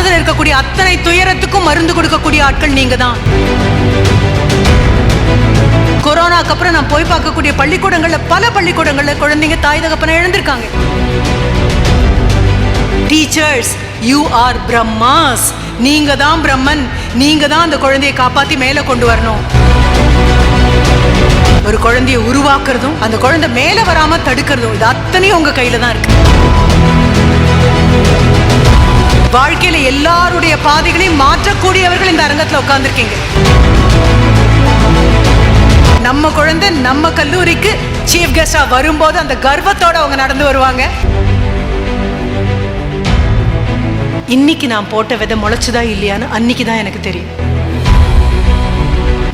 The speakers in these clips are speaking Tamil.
மனதில் இருக்கக்கூடிய அத்தனை துயரத்துக்கும் மருந்து கொடுக்கக்கூடிய ஆட்கள் நீங்க தான் கொரோனாக்கு அப்புறம் நான் போய் பார்க்கக்கூடிய பள்ளிக்கூடங்கள்ல பல பள்ளிக்கூடங்கள்ல குழந்தைங்க தாய் தகப்பனை இழந்திருக்காங்க. டீச்சர்ஸ் யூ ஆர் பிரம்மாஸ் நீங்க தான் பிரம்மன் நீங்க தான் அந்த குழந்தையை காப்பாத்தி மேல கொண்டு வரணும். ஒரு குழந்தையை உருவாக்குறதும் அந்த குழந்தை மேல வராம தடுக்கிறதும் இது அத்தனையும் உங்க கையில தான் இருக்கு. வாழ்க்கையில எல்லாருடைய பாதைகளையும் மாற்றக்கூடியவர்கள் இந்த அரங்கத்துல உட்கார்ந்துருக்கீங்க. நம்ம குழந்தை நம்ம கல்லூரிக்கு சீஃப் கெஸ்டா வரும்போது அந்த கர்வத்தோட அவங்க நடந்து வருவாங்க. இன்னைக்கு நான் போட்ட விதை முளைச்சுதா இல்லையான்னு அன்னைக்கு தான் எனக்கு தெரியும்.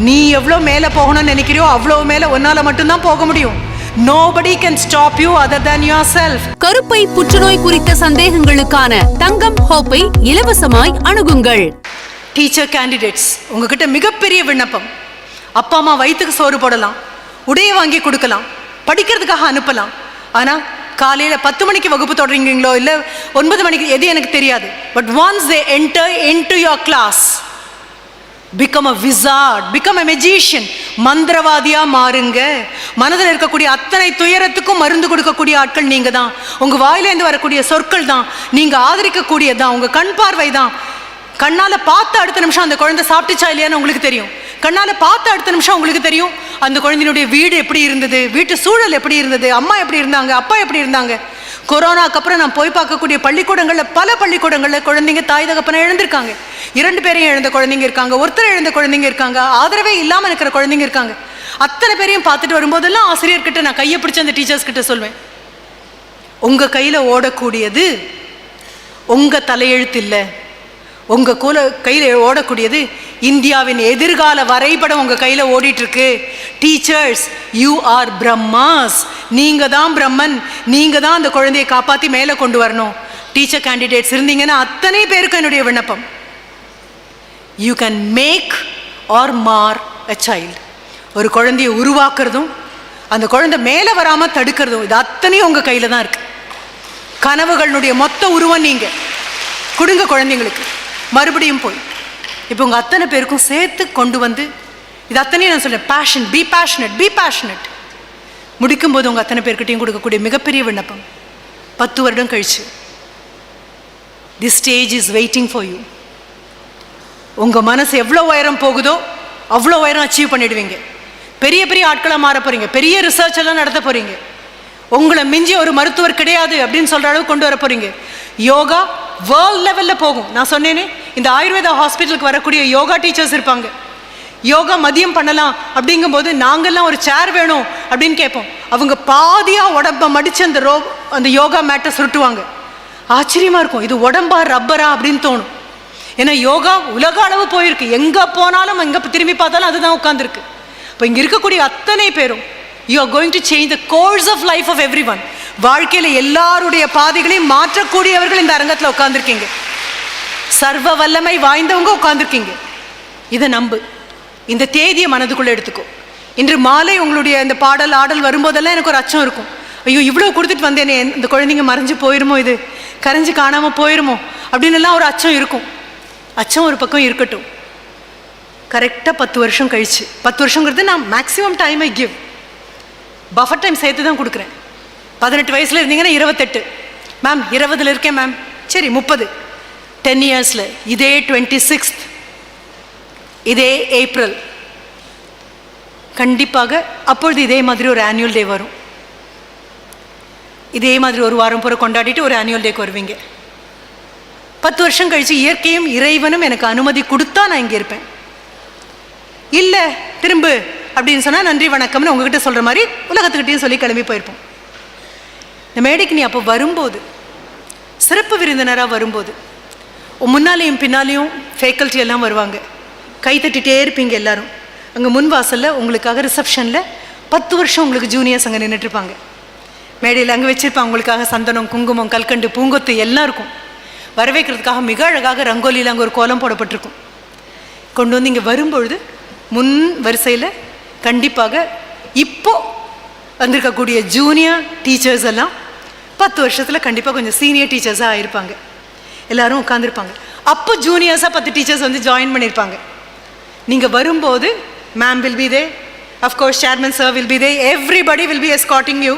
நீ எவ்வளோ மேலே போகணும்னு நினைக்கிறியோ அவ்வளோ மேலே ஒன்னால் மட்டும்தான் போக முடியும். Nobody can stop you other than yourself. கருப்பை புற்றுநோய் குறித்த சந்தேகங்களுக்கான தங்கம் ஹோப்பை இலவசமாய் அணுகுங்கள். டீச்சர் கேண்டிடேட்ஸ் உங்ககிட்ட மிகப்பெரிய விண்ணப்பம். அப்பா அம்மா வயிற்றுக்கு சோறு போடலாம் உடைய வாங்கி கொடுக்கலாம் படிக்கிறதுக்காக அனுப்பலாம். ஆனால் காலையில் பத்து மணிக்கு வகுப்பு தொடங்குறீங்களோ இல்லை ஒன்பது மணிக்கு எது எனக்கு தெரியாது. But once they enter in to your class become a wizard become a magician மந்திரவாதியா மாறுங்க. மனதில் இருக்கக்கூடிய அத்தனை துயரத்துக்கும் மருந்து கொடுக்கக்கூடிய ஆட்கள் நீங்க தான் உங்க வாயிலேருந்து வரக்கூடிய சொற்கள் தான் நீங்க ஆதரிக்கக்கூடியது தான் உங்க கண் பார்வை தான் கண்ணால பார்த்த அடுத்த நிமிஷம் அந்த குழந்தை சாப்பிட்டுச்சா இல்லையான்னு உங்களுக்கு தெரியும். கண்ணால பார்த்த அடுத்த நிமிஷம் உங்களுக்கு தெரியும். அந்த குழந்தையினுடைய வீடு எப்படி இருந்தது? வீட்டு சூழல் எப்படி இருந்தது? அம்மா எப்படி இருந்தாங்க? அப்பா எப்படி இருந்தாங்க? கொரோனாக்கு அப்புறம் நான் போய் பார்க்கக்கூடிய பள்ளிக்கூடங்களில் பல பள்ளிக்கூடங்களில் குழந்தைங்க தாய் தகப்பனை எழுந்திருக்காங்க. இரண்டு பேரையும் எழுந்த குழந்தைங்க இருக்காங்க ஒருத்தர் எழுந்த குழந்தைங்க இருக்காங்க ஆதரவே இல்லாமல் இருக்கிற குழந்தைங்க இருக்காங்க. அத்தனை பேரையும் பார்த்துட்டு வரும்போதெல்லாம் ஆசிரியர்கிட்ட நான் கையை பிடிச்ச அந்த டீச்சர்ஸ் கிட்ட சொல்வேன். உங்க கையில் ஓடக்கூடியது உங்க தலையெழுத்து இல்லை. உங்க கூல கையில் ஓடக்கூடியது இந்தியாவின் எதிர்கால வரைபடம் உங்க கையில் ஓடிட்டு இருக்கு. டீச்சர்ஸ் யூ ஆர் பிரம்மாஸ் நீங்கள் தான் பிரம்மன் நீங்கள் தான் அந்த குழந்தையை காப்பாற்றி மேலே கொண்டு வரணும். டீச்சர் கேண்டிடேட்ஸ் இருந்தீங்கன்னா அத்தனை பேருக்கும் என்னுடைய விண்ணப்பம். யூ கேன் மேக் ஆர் மார் அ சைல்டு ஒரு குழந்தையை உருவாக்குறதும் அந்த குழந்தை மேலே வராமல் தடுக்கிறதும் இது அத்தனையும் உங்கள் கையில் தான் இருக்குது கனவுகளுடைய மொத்த உருவம் நீங்கள் கொடுங்க குழந்தைங்களுக்கு. மறுபடியும் போய். இப்போ உங்கள் அத்தனை பேருக்கும் சேர்த்து கொண்டு வந்து இது அத்தனையும் நான் சொல்கிறேன் passion be passionate be passionate முடிக்கும்போது உங்கள் அத்தனை பேர்கிட்டையும் கொடுக்கக்கூடிய மிகப்பெரிய விண்ணப்பம். பத்து வருடம் கழிச்சு. The stage is waiting for you உங்கள் மனசு எவ்வளோ உயரம் போகுதோ அவ்வளோ உயரம் அச்சீவ் பண்ணிடுவீங்க. பெரிய பெரிய ஆட்களாக மாற போகிறீங்க பெரிய ரிசர்ச் எல்லாம் நடத்த போகிறீங்க உங்களை மிஞ்சி ஒரு மருத்துவர் கிடையாது அப்படின்னு சொல்கிற அளவுக்கு கொண்டு வர போகிறீங்க யோகா வேர்ல்ட் லெவலில் போகும். நான் சொன்னேனே இந்த ஆயுர்வேதா ஹாஸ்பிட்டலுக்கு வரக்கூடிய யோகா டீச்சர்ஸ் இருப்பாங்க. யோகா மதியம் பண்ணலாம் அப்படிங்கும்போது நாங்கெல்லாம் ஒரு சேர் வேணும். அப்படின்னு கேட்போம். அவங்க பாதியாக உடம்ப மடித்து அந்த ரோ அந்த யோகா மேட்டை சுருட்டுவாங்க. ஆச்சரியமாக இருக்கும். இது உடம்பா ரப்பரா அப்படின்னு தோணும். ஏன்னா யோகா உலக அளவு போயிருக்கு. எங்கே போனாலும் எங்கே திரும்பி பார்த்தாலும் அதுதான் உட்காந்துருக்கு இப்போ இங்கே இருக்கக்கூடிய அத்தனை பேரும் you are going to change the course of life of everyone வாழ்க்கையில் எல்லாருடைய பாதைகளையும் மாற்றக்கூடியவர்கள் இந்த அரங்கத்தில் உட்காந்துருக்கீங்க சர்வ வல்லமை வாய்ந்தவங்க உட்காந்துருக்கீங்க இதை நம்பு. இந்த தேதியை மனதுக்குள்ளே எடுத்துக்கோ. இன்று மாலை உங்களுடைய இந்த பாடல் ஆடல் வரும்போதெல்லாம் எனக்கு ஒரு அச்சம் இருக்கும். ஐயோ இவ்வளோ கொடுத்துட்டு வந்தேனே இந்த குழந்தைங்க மறைஞ்சு போயிருமோ இது? கரைஞ்சு காணாமல் போயிருமோ? அப்படின்னுலாம் ஒரு அச்சம் இருக்கும். அச்சம் ஒரு பக்கம் இருக்கட்டும். கரெக்டாக பத்து வருஷம் கழிச்சு. பத்து வருஷங்கிறது நான் maximum time I give buffer time சேர்த்து தான் கொடுக்குறேன். பதினெட்டு வயசில் இருந்தீங்கன்னா இருபத்தெட்டு. மேம் இருபதுல இருக்கேன் மேம் சரி முப்பது. டென் இயர்ஸில் இதே டுவெண்ட்டி சிக்ஸ்த் இதே ஏப்ரல் கண்டிப்பாக அப்பொழுது இதே மாதிரி ஒரு ஆனுவல் டே வரும். இதே மாதிரி ஒரு வாரம் பூரா கொண்டாடிட்டு ஒரு ஆனுவல் டேக்கு வருவீங்க. பத்து வருஷம் கழித்து இயற்கையும் இறைவனும் எனக்கு அனுமதி கொடுத்தா நான் இங்கே இருப்பேன். இல்லை திரும்பு அப்படின்னு சொன்னால் நன்றி வணக்கம்னு உங்ககிட்ட சொல்கிற மாதிரி உலகத்துக்கிட்டையும் சொல்லி கிளம்பி போயிருப்போம். இந்த மேடைக்கு நீ அப்போ வரும்போது சிறப்பு விருந்தினராக வரும்போது உன் முன்னாலேயும் பின்னாலேயும் ஃபேக்கல்ட்டி எல்லாம் வருவாங்க. கை தட்டிகிட்டே இருப்பீங்க எல்லாரும். அங்கே முன் வாசலில் உங்களுக்காக ரிசப்ஷனில் பத்து வருஷம் உங்களுக்கு ஜூனியர்ஸ் அங்கே நின்றுட்டுருப்பாங்க மேடையில் அங்கே வச்சுருப்பாங்க உங்களுக்காக சந்தனம் குங்குமம் கல்கண்டு பூங்கொத்து எல்லாம் இருக்கும். வரவேற்கிறதுக்காக மிக அழகாக ரங்கோலியில் அங்கே ஒரு கோலம் போடப்பட்டிருக்கும். கொண்டு வந்து இங்கே வரும்பொழுது முன் வரிசையில் கண்டிப்பாக இப்போ வந்திருக்கக்கூடிய ஜூனியர் டீச்சர்ஸ் எல்லாம் பத்து வருஷத்தில் கண்டிப்பாக கொஞ்சம் சீனியர் டீச்சர்ஸாக ஆயிருப்பாங்க எல்லாரும் உட்காந்துருப்பாங்க அப்போ ஜூனியர்ஸாக பத்து டீச்சர்ஸ் வந்து ஜாயின் பண்ணியிருப்பாங்க நீங்கள் வரும்போது ma'am will be there of course chairman sir will be there everybody will be escorting you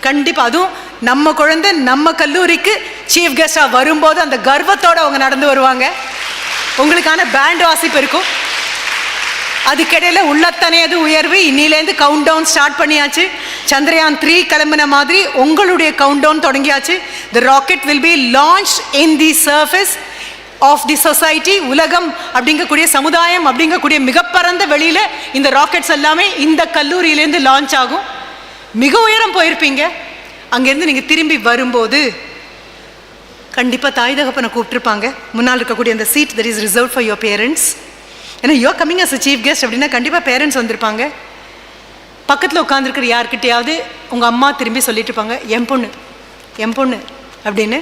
கண்டிப்பாக அதுவும் நம்ம குழந்தை நம்ம கல்லூரிக்கு சீஃப் கெஸ்டாக வரும்போது அந்த கர்வத்தோடு அவங்க நடந்து வருவாங்க. உங்களுக்கான பேண்ட் வாசிப்பு இருக்கும். அதுக்கிடையில் உள்ளத்தனையது உயர்வு. இன்னிலேருந்து கவுண்ட் டவுன் ஸ்டார்ட் பண்ணியாச்சு. சந்திரயான் த்ரீ கிளம்பின மாதிரி உங்களுடைய கவுண்ட் டவுன் தொடங்கியாச்சு. The rocket will be launch in the surface of the society உலகம் அப்படிங்கக்கூடிய சமுதாயம் அப்படிங்கக்கூடிய மிகப்பரந்த வெளியில் இந்த ராக்கெட்ஸ் எல்லாமே இந்த கல்லூரியிலேருந்து லான்ச் ஆகும். மிக உயரம் போயிருப்பீங்க. அங்கேருந்து நீங்கள் திரும்பி வரும்போது கண்டிப்பாக தாய் தகப்பனை கூப்பிட்டுருப்பாங்க. முன்னால் இருக்கக்கூடிய அந்த seat that is reserve for your parents ஏன்னா you coming as a chief guest அப்படின்னா கண்டிப்பாக பேரண்ட்ஸ் வந்திருப்பாங்க. பக்கத்தில் உட்காந்துருக்கிற யார்கிட்டையாவது உங்கள் அம்மா திரும்பி சொல்லிட்டு இருப்பாங்க என் பொண்ணு என் பொண்ணு அப்படின்னு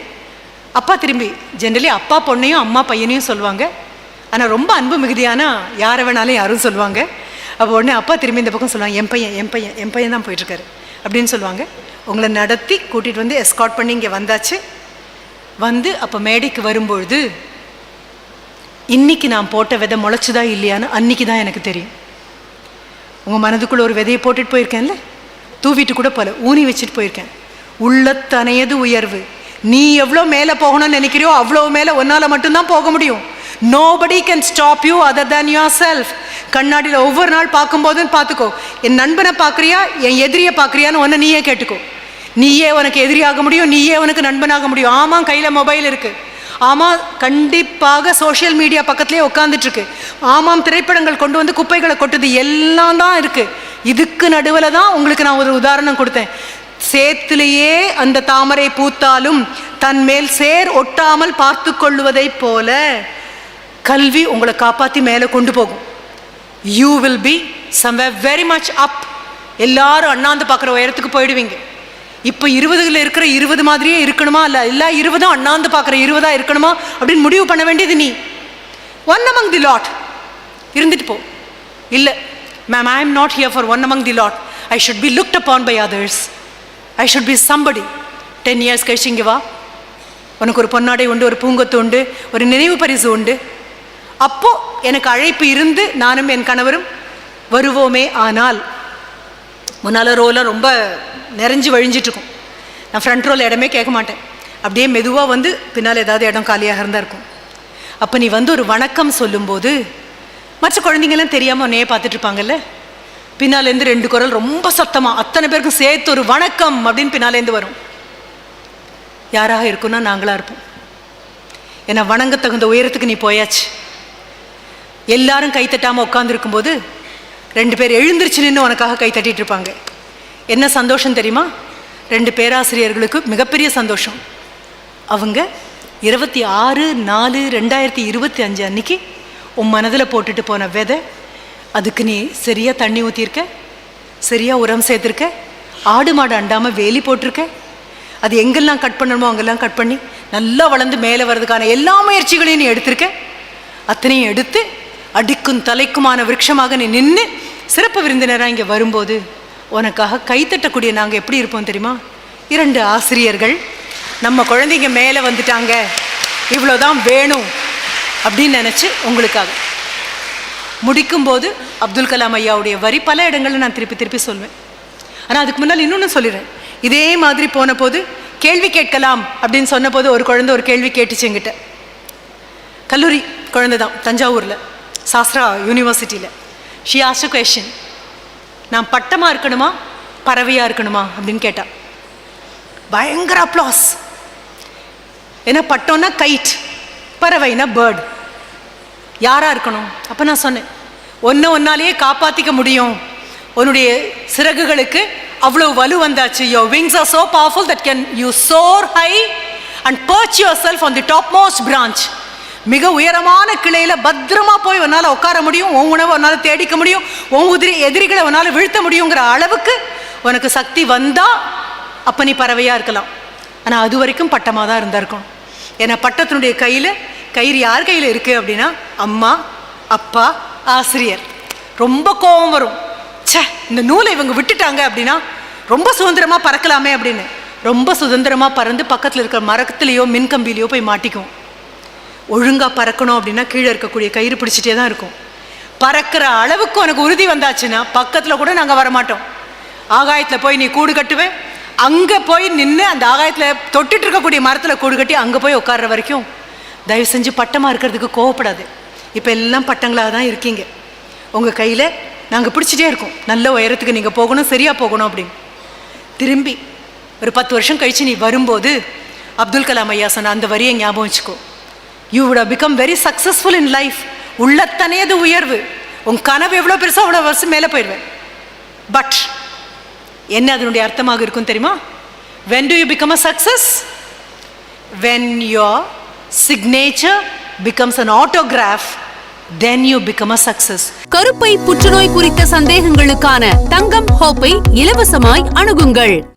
அப்பா திரும்பி ஜென்ரலி அப்பா பொண்ணையும் அம்மா பையனையும் சொல்லுவாங்க. ஆனால் ரொம்ப அன்பு மிகுதியான யாரை வேணாலும் யாரும் சொல்லுவாங்க. அப்போ உடனே அப்பா திரும்பி இந்த பக்கம் சொல்லுவாங்க என் பையன் என் பையன் என் பையன் தான் போயிட்டுருக்காரு. அப்படின்னு சொல்லுவாங்க. உங்களை நடத்தி கூட்டிகிட்டு வந்து எஸ்காட் பண்ணி இங்கே வந்தாச்சு. வந்து அப்போ மேடைக்கு வரும்பொழுது இன்னைக்கு நான் போட்ட விதை முளைச்சுதா இல்லையான்னு அன்னைக்கு தான் எனக்கு தெரியும். உங்கள் மனதுக்குள்ளே ஒரு விதையை போட்டுட்டு போயிருக்கேன்ல? தூவிட்டு கூட போல ஊனி வச்சுட்டு போயிருக்கேன். உள்ளத்தனையது உயர்வு. நீ எவ்வளோ மேலே போகணும்னு நினைக்கிறியோ அவ்வளோ மேலே உன்னால் மட்டும்தான் போக முடியும். Nobody can stop you other than yourself கண்ணாடியில் ஒவ்வொரு நாள் பார்க்கும்போதும் பார்த்துக்கோ. என் நண்பனை பார்க்குறியா? என் எதிரியை பார்க்குறியான்னு ஒன்று நீயே கேட்டுக்கோ. நீயே உனக்கு எதிரியாக முடியும் நீயே உனக்கு நண்பனாக முடியும். ஆமாம் கையில் மொபைல் இருக்குது ஆமாம் கண்டிப்பாக சோஷியல் மீடியா பக்கத்துலேயே உட்காந்துட்ருக்கு ஆமாம் திரைப்படங்கள் கொண்டு வந்து குப்பைகளை கொட்டுது. எல்லாம் தான் இருக்குது இதுக்கு நடுவில் தான் உங்களுக்கு நான் ஒரு உதாரணம் கொடுத்தேன். சேத்திலேயே அந்த தாமரை பூத்தாலும் தன் மேல் சேர் ஒட்டாமல் பார்த்து கொள்வதைப் போல கல்வி உங்களை காப்பாற்றி மேலே கொண்டு போகும். You will be someway very much up எல்லாரும் அண்ணாந்து பார்க்குற உயரத்துக்கு போயிடுவீங்க. இப்போ இருபதுல இருக்கிற இருபது மாதிரியே இருக்கணுமா? இல்லை எல்லா இருபதும் அண்ணாந்து பார்க்குற இருபதா இருக்கணுமா? அப்படின்னு முடிவு பண்ண வேண்டியது நீ. ஒன் அமங் தி லாட் இருந்துட்டு போ. இல்லை ma'am I am not here for one among the lot I should be looked upon by others I should be somebody ten years கழிச்சு இங்கே வா உனக்கு ஒரு பொன்னாடை உண்டு ஒரு பூங்கொத்து உண்டு ஒரு நினைவு பரிசு உண்டு அப்போ எனக்கு அழைப்பு இருந்து நானும் என் கணவரும் வருவோமே ஆனால் முன்னால் ரோலாம் ரொம்ப நிறைஞ்சு வழிஞ்சிட்டு இருக்கும் நான் ஃப்ரண்ட் ரோல் இடமே கேட்க மாட்டேன் அப்படியே மெதுவாக வந்து பின்னால் ஏதாவது இடம் காலியாக இருந்தால் இருக்கும் அப்போ நீ வந்து ஒரு வணக்கம் சொல்லும்போது மற்ற குழந்தைங்கள்லாம் தெரியாமல் உன்னையே பார்த்துட்டு இருப்பாங்கல்ல பின்னாலேருந்து ரெண்டு குரல் ரொம்ப சத்தமாக அத்தனை பேருக்கும் சேர்த்து ஒரு வணக்கம் அப்படின்னு பின்னாலேருந்து வரும். யாராக இருக்குன்னா நாங்களாக இருப்போம். ஏன்னா வணங்க தகுந்த உயரத்துக்கு நீ போயாச்சு. எல்லாரும் கை தட்டாமல் உட்காந்துருக்கும்போது ரெண்டு பேர் எழுந்திருச்சு நின்று உனக்காக கை தட்டிட்டு இருப்பாங்க. என்ன சந்தோஷம் தெரியுமா? ரெண்டு பேராசிரியர்களுக்கு மிகப்பெரிய சந்தோஷம். அவங்க இருபத்தி ஆறு நாலு ரெண்டாயிரத்தி இருபத்தி அஞ்சு அன்னைக்கு உன் மனதில் போட்டுட்டு போன விதை அதுக்கு நீ சரியாக தண்ணி ஊற்றிருக்க சரியாக உரம் சேர்த்துருக்க? ஆடு மாடு அண்டாமல் வேலி போட்டிருக்க? அது எங்கெல்லாம் கட் பண்ணணுமோ அங்கெல்லாம் கட் பண்ணி நல்லா வளர்ந்து மேலே வர்றதுக்கான எல்லா முயற்சிகளையும் நீ எடுத்திருக்க? அத்தனையும் எடுத்து அடிக்கும் தலைக்குமான விருட்சமாக நீ நின்று சிறப்பு விருந்தினராக இங்கே வரும்போது உனக்காக கைத்தட்டக்கூடிய நாங்கள் எப்படி இருப்போம் தெரியுமா? இரண்டு ஆசிரியர்கள் நம்ம குழந்தைங்க மேலே வந்துட்டாங்க இவ்வளோதான் வேணும் அப்படின்னு நினச்சி உங்களுக்காக. முடிக்கும்போது அப்துல் கலாம் ஐயாவுடைய வரி பல இடங்களில் நான் திருப்பி திருப்பி சொல்வேன். ஆனால் அதுக்கு முன்னால் இன்னொன்று சொல்லிடுறேன். இதே மாதிரி போன போது கேள்வி கேட்கலாம் அப்படின்னு சொன்னபோது ஒரு குழந்தை ஒரு கேள்வி கேட்டுச்சு எங்கிட்ட கல்லூரி குழந்தை தான் தஞ்சாவூரில் சாஸ்திரா யூனிவர்சிட்டியில் ஷி ஆஸ்ட் கொஷின் நான் பட்டமாக இருக்கணுமா பறவையாக இருக்கணுமா? அப்படின்னு கேட்டா. பயங்கர அப்ளாஸ் ஏன்னா பட்டம்னா கைட் பறவைனா பேர்ட் யாராக இருக்கணும்? அப்போ நான் சொன்னேன் ஒன்று ஒன்னாலேயே காப்பாற்றிக்க முடியும். உன்னுடைய சிறகுகளுக்கு அவ்வளோ வலு வந்தாச்சு. Your wings are so powerful that can you soar high and perch yourself on the topmost branch மிக உயரமான கிளையில் பத்திரமா போய் உன்னால் உட்கார முடியும். உன் உணவை உன்னால் தேடிக்க முடியும். உன் உதிரி எதிரிகளை உன்னால் வீழ்த்த முடியுங்கிற அளவுக்கு உனக்கு சக்தி வந்தால் அப்போ நீ பறவையாக இருக்கலாம். ஆனால் அது வரைக்கும் பட்டமாக தான் இருந்திருக்கணும் ஏன்னா பட்டத்தினுடைய கையில் கயிறு யார் கையில் இருக்குது அப்படின்னா அம்மா அப்பா ஆசிரியர். ரொம்ப கோபம் வரும். ச்சே இந்த நூலை இவங்க விட்டுட்டாங்க அப்படின்னா ரொம்ப சுதந்திரமாக பறக்கலாமே அப்படின்னு. ரொம்ப சுதந்திரமாக பறந்து பக்கத்தில் இருக்கிற மரத்துலேயோ மின்கம்பிலேயோ போய் மாட்டிக்கும். ஒழுங்காக பறக்கணும் அப்படின்னா கீழே இருக்கக்கூடிய கயிறு பிடிச்சிட்டே தான் இருக்கும். பறக்கிற அளவுக்கு உனக்கு உறுதி வந்தாச்சுன்னா பக்கத்தில் கூட நாங்கள் வரமாட்டோம். ஆகாயத்தில் போய் நீ கூடு கட்டுவேன் அங்கே போய் நின்று அந்த ஆகாயத்தில் தொட்டுட்டு இருக்கக்கூடிய மரத்தில் கூடு கட்டி அங்கே போய் உட்கார்ற வரைக்கும் தயவு செஞ்சு பட்டமாக இருக்கிறதுக்கு கோவப்படாது. இப்போ எல்லாம் பட்டங்களாக தான் இருக்கீங்க. உங்கள் கையில் நாங்கள் பிடிச்சிட்டே இருக்கோம். நல்ல உயரத்துக்கு நீங்கள் போகணும் சரியாக போகணும் அப்படின்னு. திரும்பி ஒரு பத்து வருஷம் கழிச்சு நீ வரும்போது அப்துல் கலாம் ஐயா சொன்ன அந்த வரியை ஞாபகம் வச்சுக்கோ. You would become very successful in life உள்ளத்தனையது உயர்வு. உன் கனவு எவ்வளோ பெருசோ அவ்வளோ வருஷம் மேலே போயிடுவேன். பட் என்ன அதனுடைய அர்த்தமாக இருக்கும் தெரியுமா? When do you become a success when your signature becomes an autograph then you become a success கருப்பை புற்றுநோய் குறித்த சந்தேகங்களுக்கான தங்கம் ஹோப்பை இலவசமாய் அணுகுங்கள்.